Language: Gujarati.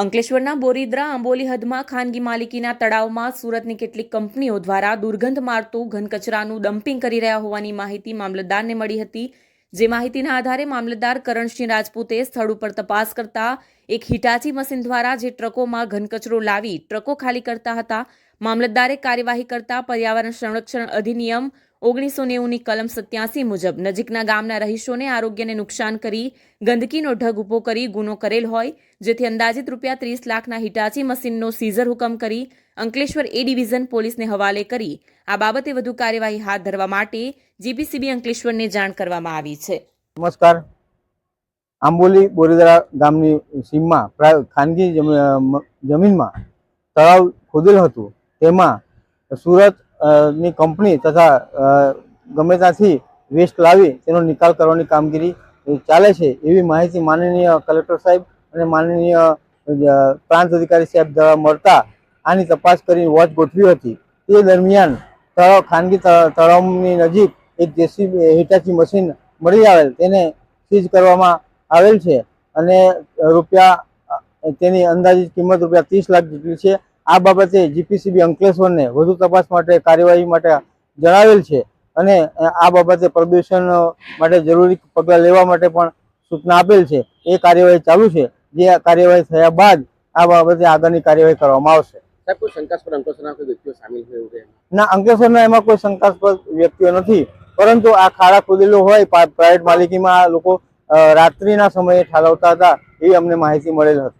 અંકલેશ્વરના બોરીદ્રા આંબોલી હદમાં ખાનગી માલિકીના તળાવમાં સુરતની કેટલીક કંપનીઓ દ્વારા દુર્ગંધ મારતું ઘન કચરાનું ડમ્પિંગ કરી રહ્યા હોવાની માહિતી મામલતદારને મળી હતી. જે માહિતીના આધારે મામલતદાર કરણસિંહ રાજપૂતે સ્થળ ઉપર તપાસ કરતા એક હિટાચી મશીન દ્વારા જે ટ્રકોમાં ઘન કચરો લાવી ટ્રકો ખાલી કરતા હતા. મામલતદારે કાર્યવાહી કરતા પર્યાવરણ સંરક્ષણ અધિનિયમ ઓગણીસો નેવુંની કલમ સત્યાસી મુજબ નજીકના ગામના રહીશોને આરોગ્યને નુકસાન કરી ગંદકીનો ઢગ ઊભો કરી ગુનો કરેલ હોય, જેથી અંદાજિત રૂપિયા ત્રીસ લાખના હિટાચી મશીનનો સીઝર હુકમ કરી અંકલેશ્વર એ ડિવિઝન પોલીસને હવાલે કરી. આ બાબતે વધુ કાર્યવાહી હાથ ધરવા માટે જીપીસીબી અંકલેશ્વરને જાણ કરવામાં આવી છે. નમસ્કાર. આંબોલી બોરીદરા ગામની સીમમાં ખાનગી જમીનમાં તળાવ ખોદેલ હતું. તેમાં સુરત ની કંપની તથા ગમે ત્યાંથી વેસ્ટ લાવી તેનો નિકાલ કરવાની કામગીરી ચાલે છે એવી માહિતી માનનીય કલેક્ટર સાહેબ અને માનનીય પ્રાંત અધિકારી સાહેબ દ્વારા મળતા આની તપાસ કરી વોચ ગોઠવી હતી. તે દરમિયાન તળાવ, ખાનગી તળાવની નજીક એક જેસીબી, હિટાચી મશીન મળી આવેલ, તેને સીઝ કરવામાં આવેલ છે અને રૂપિયા તેની અંદાજિત કિંમત રૂપિયા ત્રીસ લાખ જેટલી છે. આ બાબતે જીપીસીબી અંકલેશ્વરને વધુ તપાસ માટે કાર્યવાહી માટે જણાવેલ છે અને આ બાબતે પ્રદૂષણ માટે જરૂરી પગલાં લેવા માટે પણ સૂચના આપેલ છે. એ કાર્યવાહી ચાલુ છે. જે આ કાર્યવાહી થયા બાદ આ બાબતે આગળની કાર્યવાહી કરવામાં આવશે? ના અંકલેશ્વરના એમાં કોઈ શંકાસ્પદ વ્યક્તિઓ નથી. પરંતુ આ ખાડા ખોદેલો હોય પ્રાઇવેટ માલિકીમાં લોકો રાત્રિના સમયે ઠાલવતા હતા એવી અમને માહિતી મળેલ હતી.